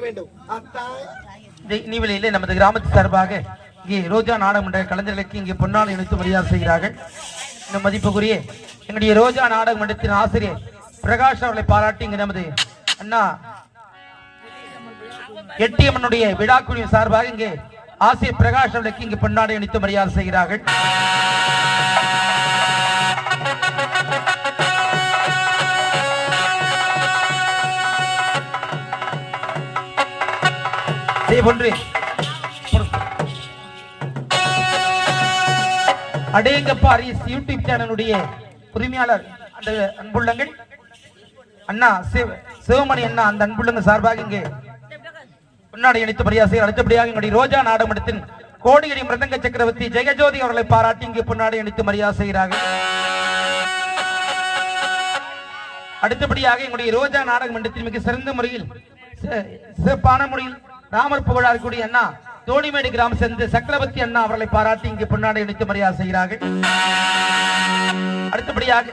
கணவரை வேண்டும். இந்த இனிவெளியிலே நமது கிராமத்து சார்பாக இங்கே ரோஜா நாடகமன்ற கலைஞர்களுக்கு இங்கே பொன்னால் இணைத்து மரியாதை செய்கிறார்கள். இந்த மதிப்புக்குரிய எங்களுடைய ரோஜா நாடகமன்றத்தின் ஆசிரியர் பிரகாஷ் அவர்களை பாராட்டி இங்கு நமது அண்ணா எட்டியம்மனுடைய விழாக்குழு சார்பாக இங்கே ஆசிரியர் பிரகாஷ் அவர்களுக்கு இங்கு பொன்னாடை அணித்து மரியாதை செய்கிறார்கள். இதே போன்று அடேங்கப்பா அரியஸ் யூடியூப் சேனலுடைய உரிமையாளர் அந்த அன்புள்ளங்கள். அண்ணா சிவமணி அண்ணா அந்த அன்புள்ளங்க சார்பாக இங்கே முன்னாடி இணைத்து மரியாதை அடுத்தபடியாக எங்களுடைய ரோஜா நாடகமன்றத்தின் கோடியடி மிருதங்க சக்கரவர்த்தி ஜெயஜோதி அவர்களை பாராட்டி இங்கு பொன்னாடி அணித்து மரியாதை செய்கிறார்கள். அடுத்தபடியாக எங்களுடைய ரோஜா நாடக மன்றத்தில் மிக சிறந்த முறையில் சிறப்பான முறையில் ராமர் புகழார் கூடிய அண்ணா தோணிமேடு கிராம சேர்ந்து சக்கரவர்த்தி அண்ணா அவர்களை பாராட்டி இங்கு பொன்னாடை அணித்து மரியாதை செய்கிறார்கள். அடுத்தபடியாக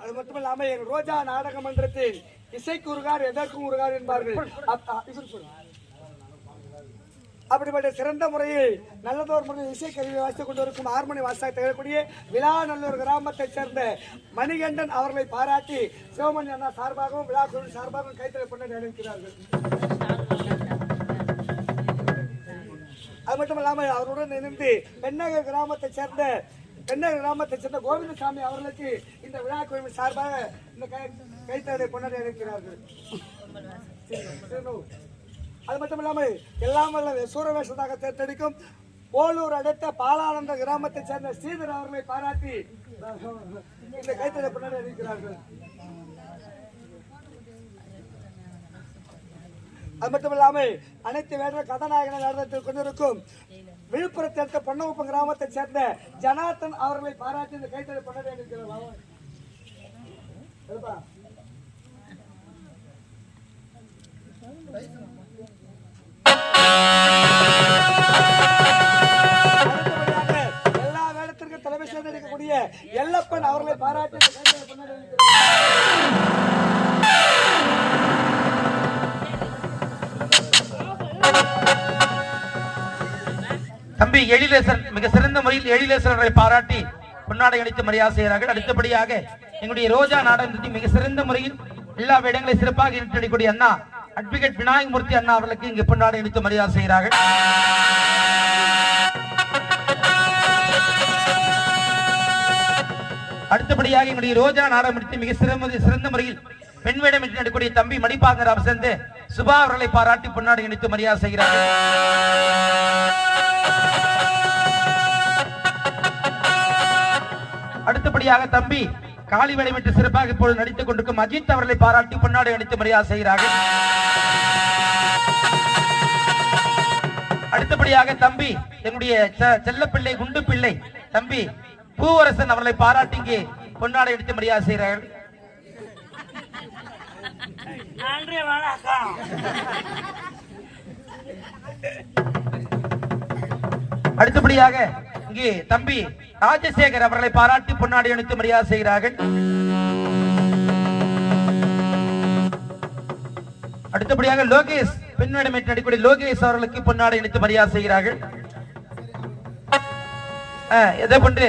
அது மட்டுமல்லாம எங்கள் ரோஜா நாடக மன்றத்தில் இசைக்கு உருகார் எதற்கும் உருகார் என்பார்கள். அப்படிப்பட்ட சிறந்த முறையில் நல்லதோர் முறையில் கருவி வாசித்துக் கொண்டிருக்கும் ஹார்மோனி வாசாக திகழக்கூடிய விழா நல்லூர் கிராமத்தைச் சேர்ந்த மணிகண்டன் அவர்களை பாராட்டி சிவமணி அண்ணா சார்பாகவும் விழா குழு சார்பாகவும் கைத்தறி கொண்டு நினைக்கிறார்கள் அது மட்டும் இல்லாமல் அவருடன் இணைந்து பெண்ணக கிராமத்தைச் சேர்ந்த பெண்ணக கிராமத்தைச் சேர்ந்த கோவிந்தசாமி அவர்களுக்கு இந்த விழா கோயில் சார்பாக இந்த கை கொண்டாடி இருக்கிறார்கள் அது மட்டும் இல்லாமல் எல்லாம் வல்ல சூரவேஷதாக தேர்ந்தெடுக்கும் போலூர் அடுத்த பாலானந்த கிராமத்தைச் சேர்ந்த ஸ்ரீதர் அவர்களை பாராட்டி இந்த கைத்தடை கொண்டாடி இருக்கிறார்கள் அது மட்டும் இல்லாமல் அனைத்து வேடர கதாநாயகன நடனத்தில் கொண்டிருக்கும் விழுப்புரத்தை அடுத்த பொன்னகுப்பம் கிராமத்தைச் சேர்ந்த ஜனார்த்தன் அவர்களை பாராட்டி இந்த கைத்தறி பண்ண இருக்கிறார் எல்லா வேடத்திற்கும் தலைமை சேர்ந்திருக்கக்கூடிய எல்லப்பன் அவர்களை பாராட்டி பண்ண கைத்தறி தம்பி எழிலேசன் மிக சிறந்த முறையில் எழிலேசன் அவர்களை பாராட்டி பொன்னாடை அளித்து மரியாதை செய்கிறார்கள் அடுத்தபடியாக எங்களுடைய ரோஜா நாடகத்தை மிக சிறந்த முறையில் எல்லா இடங்களையும் சிறப்பாக இணைத்தடிக்கூடிய அண்ணா அட்வொகேட் விநாயக மூர்த்தி அண்ணா அவர்களுக்கு இங்கு பொன்னாடை அளித்து மரியாதை செய்கிறார்கள். அடுத்தபடியாக எங்களுடைய ரோஜா நாடகம் எடுத்து மிக சிறந்த சிறந்த முறையில் பெண் வேடம் என்று தம்பி மணிப்பாங்கர் அவர் சேர்ந்து சுபா அவர்களை பாராட்டி பொன்னாடி இணைத்து மரியாதை செய்கிறார் அடுத்தபடியாக தம்பி காளி வேடம் என்று சிறப்பாக இப்பொழுது நடித்துக் கொண்டிருக்கும் அஜித் அவர்களை பாராட்டி பொன்னாடி அணித்து மரியாதை செய்கிறார்கள். அடுத்தபடியாக தம்பி என்னுடைய செ- செல்லப்பிள்ளை குண்டு பிள்ளை தம்பி பூவரசன் அவர்களை பாராட்டி இங்கே பொன்னாடை எடுத்து மரியாதை செய்கிறார்கள். நன்றி வணக்கம். அடுத்தபடியாக இங்கே தம்பி ராஜசேகர் அவர்களை பாராட்டி பொன்னாடி அணித்து மரியாதை செய்கிறார்கள். அடுத்தபடியாக லோகேஷ் பெண் வேடமேற்று நடிக்கூடிய லோகேஷ் அவர்களுக்கு பொன்னாடை அணித்து மரியாதை செய்கிறார்கள். ஆஹ், போன்று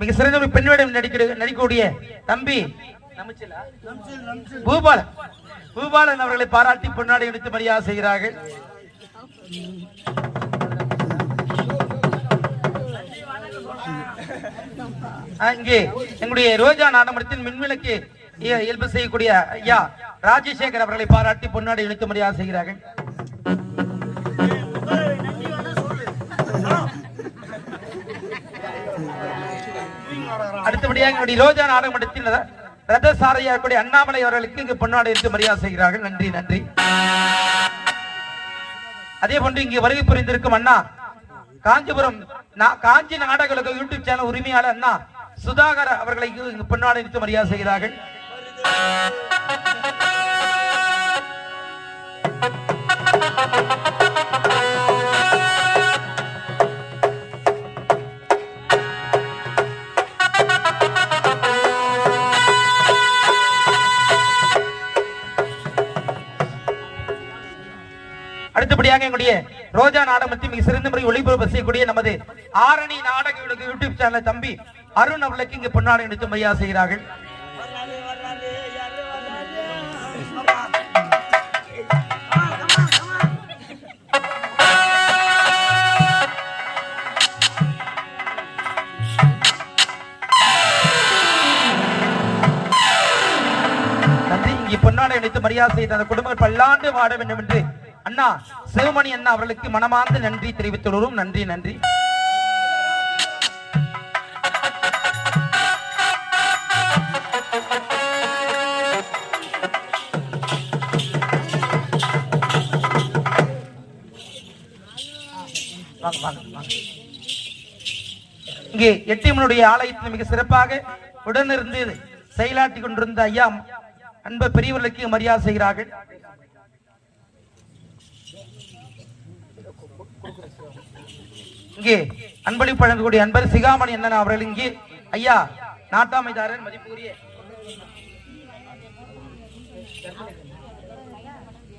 மிக சிறந்த ஒரு பெண் வேடம் நடிக்கிற நடிக்கக்கூடிய தம்பி பூபாலன் பூபாலன் அவர்களை பாராட்டி பொன்னாடி எடுத்து மரியாதை செய்கிறார்கள். அங்கே எங்களுடைய ரோஜா நாடமரத்தின் மின்விளக்கு இய- இயல்பு செய்யக்கூடிய ஐயா ராஜசேகர் அவர்களை பாராட்டி பொன்னாடி இழுத்து மரியாதை செய்கிறார்கள். அடுத்தபடியாக எங்களுடைய ரோஜா நாடகமன்றத்தில் ரத கூடிய அண்ணாமலை அவர்களுக்கு இங்கு பொன்னாடை எடுத்து மரியாதை செய்கிறார்கள். நன்றி நன்றி. அதே போன்று இங்கு வருகை புரிந்திருக்கும் அண்ணா காஞ்சிபுரம் காஞ்சி நாடக யூடியூப் சேனல் உரிமையாளர் அண்ணா சுதாகர் அவர்களை இங்கு பொன்னாடை எடுத்து மரியாதை செய்கிறார்கள். அடுத்தபடியாக எங்களுடைய ரோஜா நாடகத்தை மிக சிறந்த முறை ஒளிபரப்பு செய்யக்கூடிய நமது ஆரணி நாடக யூடியூப் சேனல் தம்பி அருண் அவர்களுக்கு இங்கு பொன்னாடை எடுத்து மரியாதை செய்கிறார்கள். பொன்னாடை அணித்து மரியாதை செய்த அந்த குடும்பம் பல்லாண்டு வாட வேண்டும் என்று அண்ணா சிவமணி அண்ணா அவர்களுக்கு மனமார்ந்த நன்றி தெரிவித்துள்ளோரும். நன்றி நன்றி. இங்கே எட்டியம்மனுடைய ஆலயத்தில் மிக சிறப்பாக உடனிருந்து செயலாற்றி கொண்டிருந்த ஐயா அன்ப பெரியவர்களுக்கு மரியாதை செய்கிறார்கள். இங்கே அன்பளிப்பு வழங்கக்கூடிய அன்பர் சிகாமணி அண்ணன் அவர்கள் இங்கே. ஐயா நாட்டாமைதாரர் மதிப்புரிய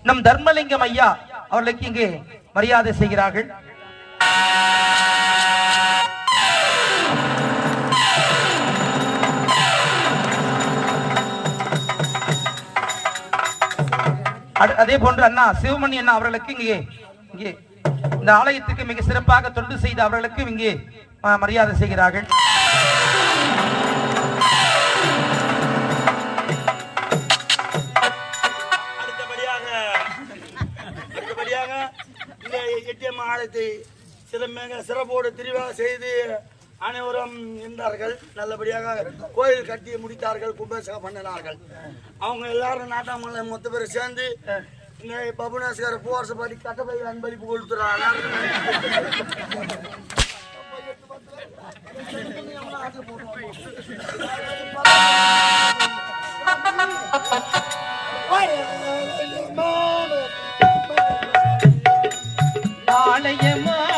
நம் தர்மலிங்கம் ஐயா அவர்களுக்கு இங்கே மரியாதை செய்கிறார்கள். அதே போன்று அண்ணா சிவமணி அண்ணா அவர்களுக்கு இங்கே இங்கே. இந்த ஆலயத்துக்கு மிக சிறப்பாக தொண்டு செய்த அவர்களுக்கு இங்கே மரியாதை செய்கிறார்கள். அடுத்தபடியாக ஆலயத்தை சிறப்பாக சிறப்போடு திருவிழா செய்து அனைவரும் இருந்தார்கள் நல்லபடியாக கோயில் கட்டி முடித்தார்கள் கும்பாசகம் பண்ணினார்கள். அவங்க எல்லாரும் நாட்டாமலை மொத்த பேர் சேர்ந்து இந்த பபுனேஸ்வர பூவரசப்பாடி கட்டப்பை அன்பளிப்பு கொடுத்துறாங்க. ஆலயமானது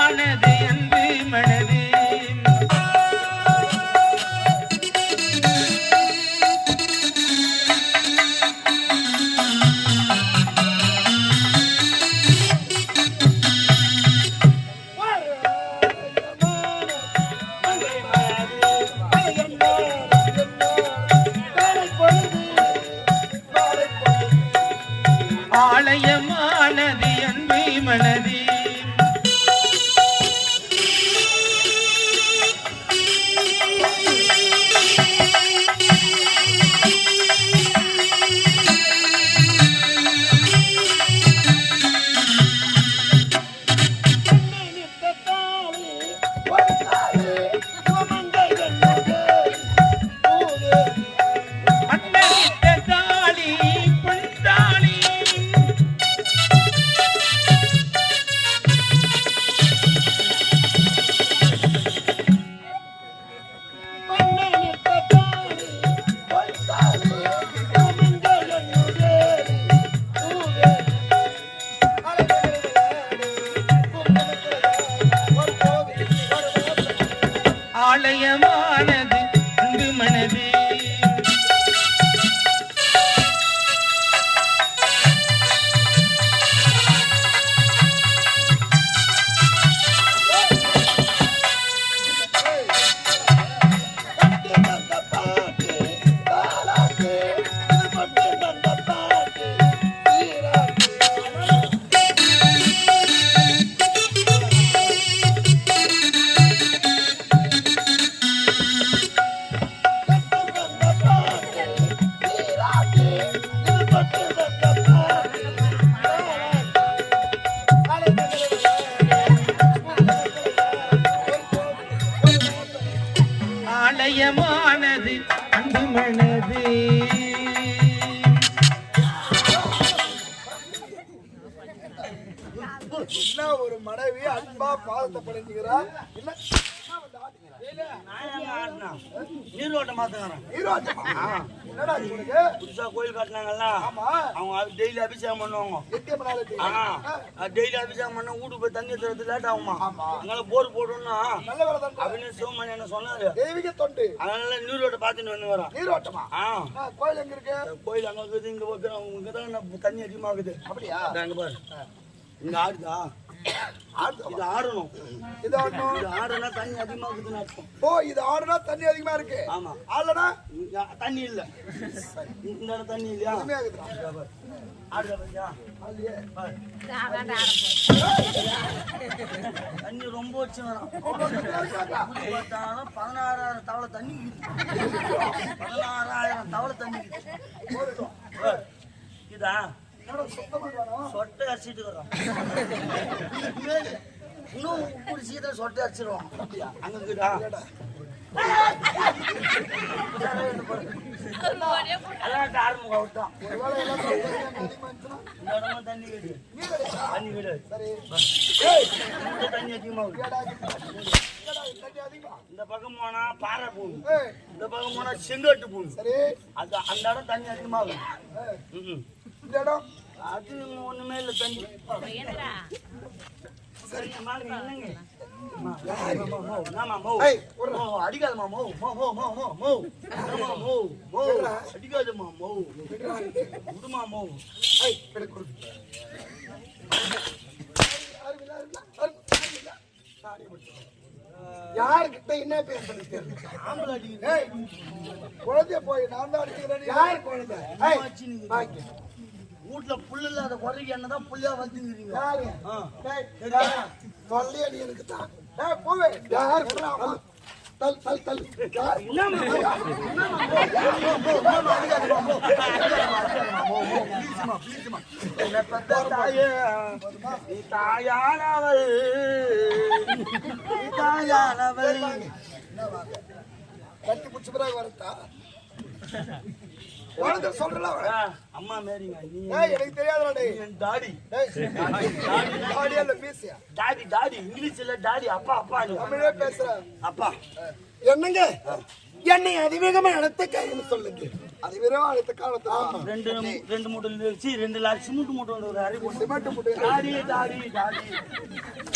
டெய்லி அபிஷேகம் பண்ண வீட்டுக்கு போய் தண்ணி தரது லேட் ஆகுமா? ஆமா. அதனால போர் போடணும்னா நல்ல வேலை தான் அப்படின்னு சிவமணி என்ன சொன்னாரு. தெய்வீக தொண்டு. அதனால நீரோட்ட பார்த்துட்டு வந்து வரேன் நீரோட்டமா கோயில் எங்க இருக்கு? கோயில் அங்க இருக்குது இங்க வைக்கிறோம் இங்க தான் தண்ணி அதிகமா இருக்குது அப்படியா இங்க பாரு. இங்க ஆடுதா? இது ஆடணும் இது ஆடணும் இது ஆடுனா தண்ணி அதிகமா இருக்குதுன்னு அர்த்தம். ஓ இது ஆடுனா தண்ணி அதிகமா இருக்கு. ஆமா. ஆடலனா தண்ணி இல்ல. இந்த தண்ணி இல்லையா? தண்ணி ரொம்ப வச்சு வேணாம். பதினாறாயிரம் தவளை தண்ணி பதினாறாயிரம் தவளை தண்ணி இதா? சொட்டை அரிச்சிட்டு இருக்கிறோம். இன்னும் ஒரு சீக்கிரம் சொட்டை அரிச்சிடுவோம் அங்க இந்த பக்கம் போனா பாறை பூமி இந்த பக்கம் போனா செங்கட்டு பூமி அது அந்த இடம் தண்ணி அதிகமாகும் இந்த இடம் அது ஒண்ணுமே இல்லை தண்ணி என்னங்க அம்மா, மோ, மோ, மோ? மோ, மோ, மோ, மோ, மோ, மோ, மோ. விடுமா, மோ. யாருக்கிட்ட என்ன அடிக்குது. ஏய், குழந்தைய போய் நான் தான் அடிச்சுக்கிறேன் யார் குழந்தை. வீட்டுல புல்லு இல்லாத குறைக்கு என்னதான் புள்ளையா வந்துங்கிறீங்க யாரு? ஆ. ஏய், யாரு? தொல்லை அடி எனக்கு தான் போவே. யார். தல் தல் தல் நீ தாயானவள். நீ தாயானவள். கட்டி பிடிச்ச பிறகு வரட்டா? உனக்கு சொல்றல அம்மா மேரிங்க நீ எனக்கு தெரியாதுடா டேய். என் டாடி. டேய் ஆடியோ இல்ல பேசியா டாடி டாடி இங்கிலீஷ்ல டாடி அப்பா அப்பா நீ தமிழே பேசுற. அப்பா. என்னங்க? என்னை அதிவேகமா அழைத்த கைன்னு சொல்லுங்க. அதிவேகமா அழைத்த காலத்துல. ரெண்டு ரெண்டு மூட்டை சி ரெண்டு லாரி சிமெண்ட் மூட்டை ஒரு அரை போட்டு சிமெண்ட் முட்டை டாடி டாடி டாடி.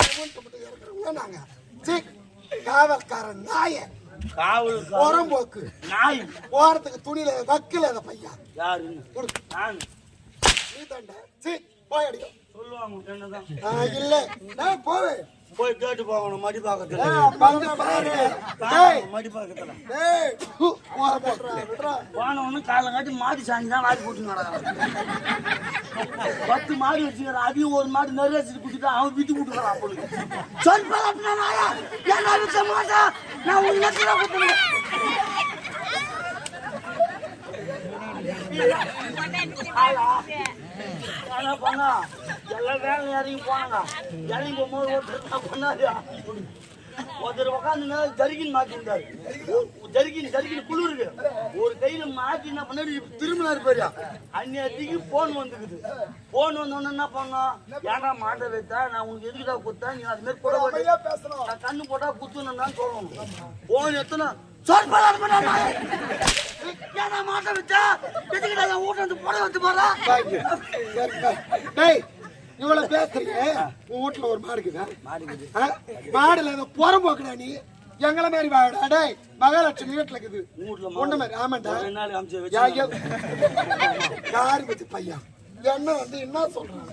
சிமெண்ட் முட்டை இறக்குறவங்க நாங்க. சீ காவல்காரன் நாய காவல் உரம்போக்கு நாய். ஓரத்துக்கு துணியில வக்கல அந்த பையன். குடு. நான். நீ தாண்ட. சீ போய் அடிக்கும் சொல்லுவாங்க இல்ல. நான் போவேன். போய் கேட்டு போகணும் மடி பாக்கத்துல வந்து பாரு. டேய் மடி பாக்கத்துல போனவனு காலை காட்டி மாடி சாஞ்சி தான் வாரி போட்டு நடக்கிறான் பத்து மாடு வச்சுக்கிறான் அதையும் ஒரு மாடு நிறைய வச்சுட்டு குடிச்சிட்டு அவன் விட்டு விட்டுக்கிறான் அப்பொழுது. சொல் பரப்பினா நாயா என்ன விற்க மாட்டேன் நான் உன் நெத்தில குத்துறேன் என்ன பண்ணா எல்லாம் வேலை இறங்கி போனாங்க. இறங்கி போகும்போது ஒருத்தர் பண்ணாரு? ஒருத்தர் உட்காந்து ஜரிகின் மாட்டிருந்தாரு ஜரிகின் ஜரிகின் குளிருக்கு ஒரு கையில மாட்டி என்ன பண்ணாரு? திரும்பினாரு பாரு. அந்நேரத்துக்கு போன் வந்துக்குது. போன் வந்தோடனே என்ன பண்ணோம் ஏன்டா மாட்ட வைத்தா? நான் உனக்கு எதுக்குடா குத்தா நீ அது மாதிரி கூட நான் கண்ணு போட்டா குத்துன்னு சொல்லணும். போன் எத்தனை? சொல் பலார் பண்ணா ஏன்னா மாட்ட வச்சா எதுக்குடா வீட்டை வந்து புடவை வச்சு போறா இவ்வளவு பேசுறீங்க? உன் வீட்டுல ஒரு மாடு இருக்குதா? மாடுல ஏதோ புறம் போக்குடா நீ. எங்களை மாதிரி வாடா. டேய் மகாலட்சுமி வீட்டுல இருக்குது. ஒண்ணு மாதிரி ஆமாண்டா. யாரு பத்தி பையன்? என்ன வந்து என்ன சொல்றான்.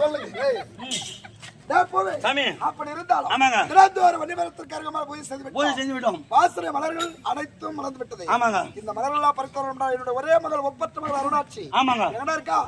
சொல்லுங்க. சாமி. அப்படி இருந்தாலும் ஆமாங்க. திராந்தோர வன்னிமரத்திற்கு அருகமாக செய்து பூஜை. செஞ்சு விட்டோம். வாசனை மலர்கள் அனைத்தும் மலர்ந்து விட்டது. ஆமாங்க. இந்த மலர்களெல்லாம் பறித்தோம் என்றால் என்னுடைய ஒரே மகள் ஒப்பற்ற மகள் அருணாட்சி ஆமாங்க. எங்கடா இருக்கா?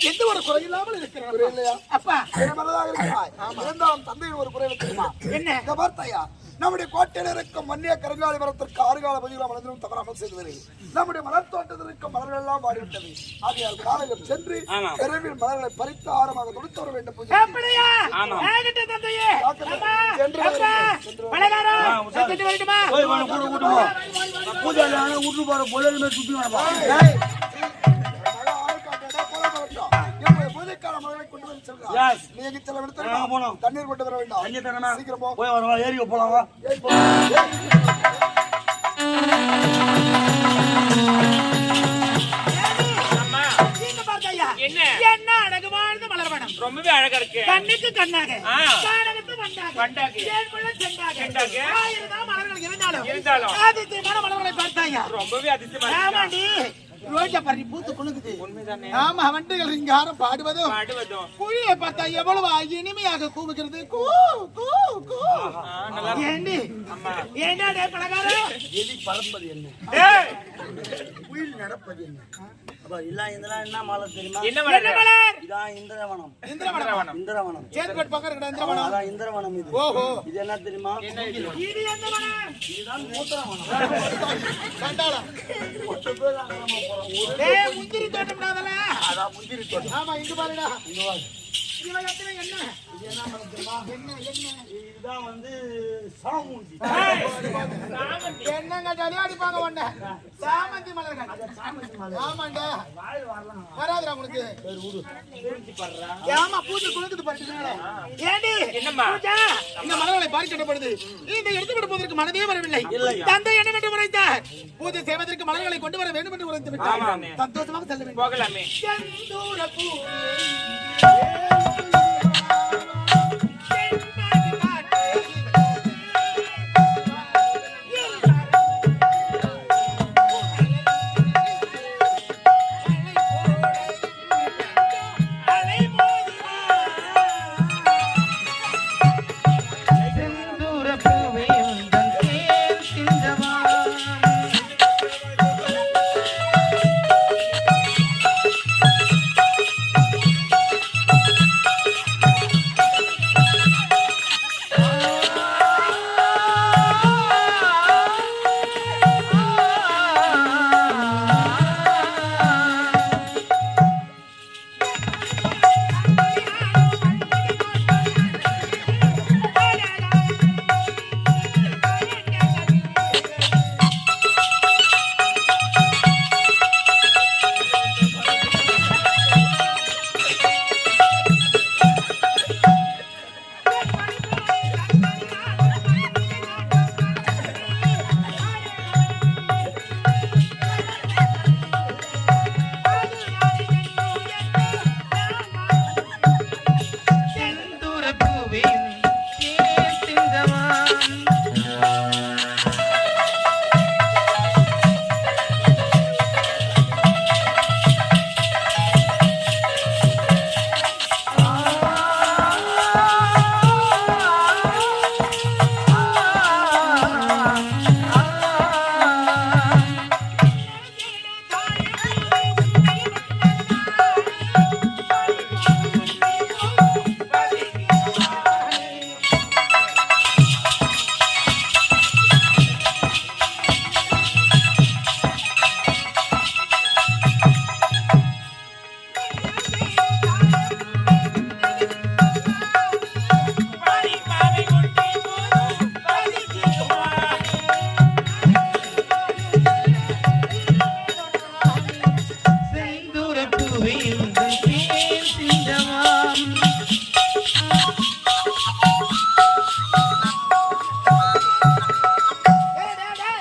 எந்த ஒரு குறை இல்லாமல் இருக்கிறார். அப்பா. இருந்தாலும் தந்தையின் ஒரு குறை என்ன? இந்த நம்முடைய கோட்டையில் இருக்கும் மன்னிய கருங்காலி மரத்திற்கு ஆறுகால பதிவுகள் மலர்ந்தும் தவறாமல் செய்தது நம்முடைய மலர் தோட்டத்தில் இருக்கும் மலர்கள் எல்லாம் வாடிவிட்டது. ஆகையால் காலையில் சென்று ஆமா. விரைவில் மலர்களை பறித்து ஆரமாக தொடுத்து வர வேண்டும் பூஜை. அப்படியா ஏகிட்ட இப்போது பூஜைக்கான மலர்களை கொண்டு வந்து செல்கிறார். Yes. நீ எங்கே செல்ல வேண்டும் நாங்க தெரியுமா? போனோம். தண்ணீர் கொண்டு வர வேண்டாம் அஞ்சு தரனா சீக்கிரம் போய் வரவா ஏரிக்கு போலாம் ஐயா. என்ன? என்ன அழகு வாழ்ந்த மலர்வனம் ரொம்பவே அழகா இருக்கு கண்ணுக்கு கண்ணாக ஆ. காணகத்து வண்டாக. தேன்புள்ள செண்டாக. ஆயிரம் மலர்கள் இருந்தாலும் இருந்தாலும். ஆதித்யமான மலர்களை பார்த்தாயா ரொம்பவே அதிசயமா ஆமாண்டி ரோஜா பறி பூத்து குலுங்குது. உண்மைதானே? ஆமா வண்டுகள் இங்க யாரும் பாடுவதும். குழியை பார்த்தா எவ்வளவு இனிமையாக கூவுகிறது. கூ கூ கூ. ஏண்டி? என்னடே பலகாரம்? எலி பறப்பது என்ன? டேய், குயில் நடப்பது என்ன? அப்ப எல்லாம் இதெல்லாம் என்ன மாலை தெரியுமா? என்ன என்ன மலர்? மலர் இதான் இந்திரவனம். இந்திரவனம். இந்திரவனம். சேத்பட் பக்கம் இருக்கிற இந்திரவனம். அதான் இந்திரவனம் இது. ஓஹோ. இது என்ன தெரியுமா? இது? இதுதான் மூத்திரவனம். கண்டாளா? பேர் அங்க நம்ம போறோம் டேய் முந்திரி தோட்டம் விடாதல அதான் முந்திரி தோட்டம். ஆமா இங்க பாருடா. இங்க எத்தனை என்ன இதுதான் வந்து சாமூஞ்சி என்னங்க ஜலியா அடிப்பாங்க சாமந்தி மலர்கள். ஆமாண்டா. வாயில் வரலாம். வராதுடா உனக்கு. ஏமா பூஜை குலுக்குது பாருங்க ஏண்டி? என்னம்மா? பூஜா. இந்த மலர்களை பறிக்கப்படுது இந்த எடுத்து விடுவதற்கு மனதே வரவில்லை. தந்தை என்ன என்று உரைத்தார்? பூஜை செய்வதற்கு மலர்களை கொண்டு வர வேண்டும் என்று உரைத்து விட்டார். ஆமாமே. சந்தோஷமாக செல்ல வேண்டும். போகலாமே. செந்தூர பூவே